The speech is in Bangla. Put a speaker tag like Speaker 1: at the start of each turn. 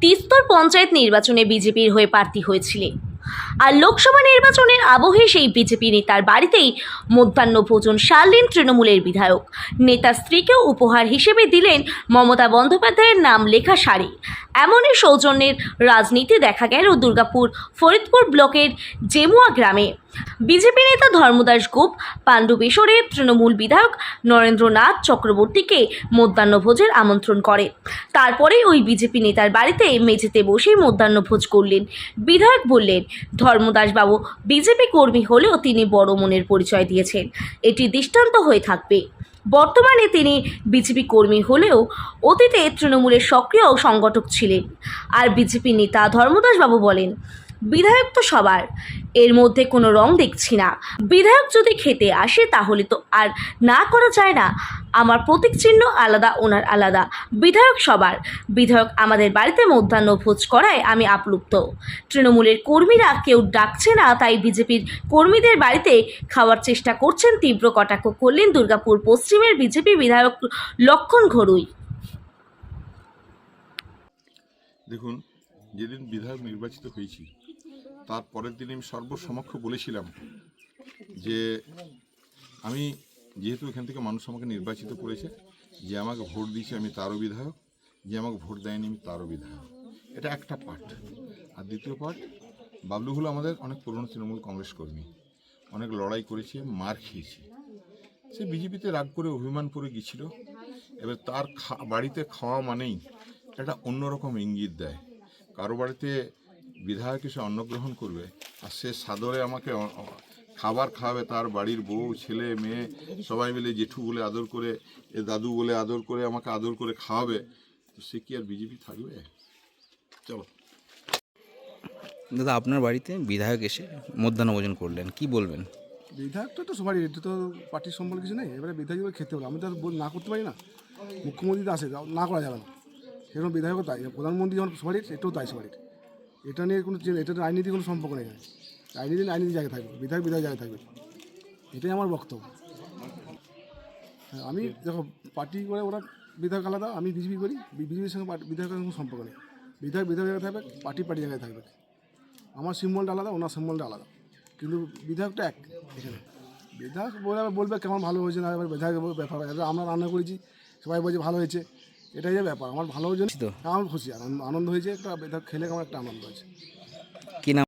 Speaker 1: তিস্তর পঞ্চায়েত নির্বাচনে বিজেপির হয়ে প্রার্থী হয়েছিলেন। আর লোকসভা নির্বাচনের আবহে সেই বিজেপি নেতার বাড়িতেই মধ্যাহ্ন ভোজন সারলেন তৃণমূলের বিধায়ক। নেতার স্ত্রীকেও উপহার হিসেবে দিলেন মমতা বন্দ্যোপাধ্যায়ের নাম লেখা শাড়ি। এমনই সৌজন্যের রাজনীতি দেখা গেল দুর্গাপুর ফরিদপুর ব্লকের জেমুয়া গ্রামে। বিজেপি নেতা ধর্মদাস গোপ পাণ্ডবেশ্বরের তৃণমূল বিধায়ক নরেন্দ্রনাথ চক্রবর্তীকে মধ্যাহ্নভোজের আমন্ত্রণ করে। তারপরে ওই বিজেপি নেতার বাড়িতে মেঝেতে বসেই মধ্যাহ্নভোজ করলেন। বিধায়ক বললেন ধর্মদাসবাবু বিজেপি কর্মী হলেও তিনি বড় মনের পরিচয় দিয়েছেন। এটি দৃষ্টান্ত হয়ে থাকবে। বর্তমানে তিনি বিজেপি কর্মী হলেও অতীতে তৃণমূলের সক্রিয় সংগঠক ছিলেন। আর বিজেপি নেতা ধর্মদাসবাবু বলেন, বিধায়ক তো সবার। এর মধ্যে কোনো রং দেখছি না। বিধায়ক যদি খেতে আসে তাহলে তো আর না করা যায় না। আমার প্রতীক চিহ্ন আলাদা, ওনার আলাদা। বিধায়ক সবার। বিধায়ক আমাদের বাড়িতে মধ্যাহ্ন ভোজ করায় আমি আপ্লুপ্ত তৃণমূলের কর্মীরা কেউ ডাকছে না, তাই বিজেপির কর্মীদের বাড়িতে খাওয়ার চেষ্টা করছেন তীব্র কটাক্ষ করলেন দুর্গাপুর পশ্চিমের বিজেপি বিধায়ক লক্ষণ ঘড়ুই
Speaker 2: দেখুন, যেদিন বিধায়ক নির্বাচিত হয়েছি তার পরের দিন আমি সর্বসমক্ষ বলেছিলাম যে আমি যেহেতু এখান থেকে মানুষ আমাকে নির্বাচিত করেছে, যে আমাকে ভোট দিয়েছে আমি তারও বিধায়ক, যে আমাকে ভোট দেয়নি আমি তারও বিধায়ক। এটা একটা পার্ট আর দ্বিতীয় পার্ট বাবলু হলো আমাদের অনেক পুরনো তৃণমূল কংগ্রেস কর্মী, অনেক লড়াই করেছে, মার খেয়েছে। সে বিজেপিতে রাগ করে অভিমান করে গিয়েছিল। এবার তার বাড়িতে খাওয়া মানেই একটা অন্যরকম ইঙ্গিত দেয়। কারও বাড়িতে বিধায়ক এসে অন্নগ্রহণ করবে আর সে সাদরে আমাকে খাবার খাওয়াবে তার বাড়ির বউ ছেলে মেয়ে সবাই মিলে জেঠু বলে আদর করে এ দাদু বলে আদর করে আমাকে আদর করে খাওয়াবে। তো সে কি আর বিজেপি থাকবে? চলো।
Speaker 3: দাদা আপনার বাড়িতে বিধায়ক এসে মধ্যাহ্ন ভোজন করলেন কি বলবেন?
Speaker 4: বিধায়ক তো তো সবারই এটা তো পার্টির সম্বল কিছু নেই এবারে বিধায়ক খেতে হবে আমি তো না করতে পারি না। মুখ্যমন্ত্রী তো আসে না করা যাবে না। সেরকম বিধায়কও তাই প্রধানমন্ত্রী যখন সবারই এটাও তাই সবারই। এটা নিয়ে কোনো এটা রাজনীতি কোনো সম্পর্ক নেই রাজনীতি রাজনীতি জায়গায় থাকবে, বিধায়ক বিধায়ক জায়গায় থাকবে। এটাই আমার বক্তব্য। আমি দেখো, পার্টি করে ওরা বিধায়ক আলাদা, আমি বিজেপি করি বিজেপির সঙ্গে বিধায়কের কোনো সম্পর্ক নেই। বিধায়ক বিধায়ক জায়গায় থাকবে, পার্টি পার্টি জায়গায় থাকবে। আমার সিম্বলটা আলাদা, ওনার সিম্বলটা আলাদা। কিন্তু বিধায়কটা এক এখানে। বিধায়ক বলে বলবে কেমন ভালো হয়েছে না, এবার বিধায়ক ব্যাপার। আমরা রান্না করেছি, সবাই বলছে ভালো হয়েছে। এটাই যে ব্যাপার। আমার ভালো
Speaker 3: জন্য
Speaker 4: আমার খুশি। আনন্দ হয়েছে একটা এটা খেলে আমার একটা আনন্দ হয়েছে কি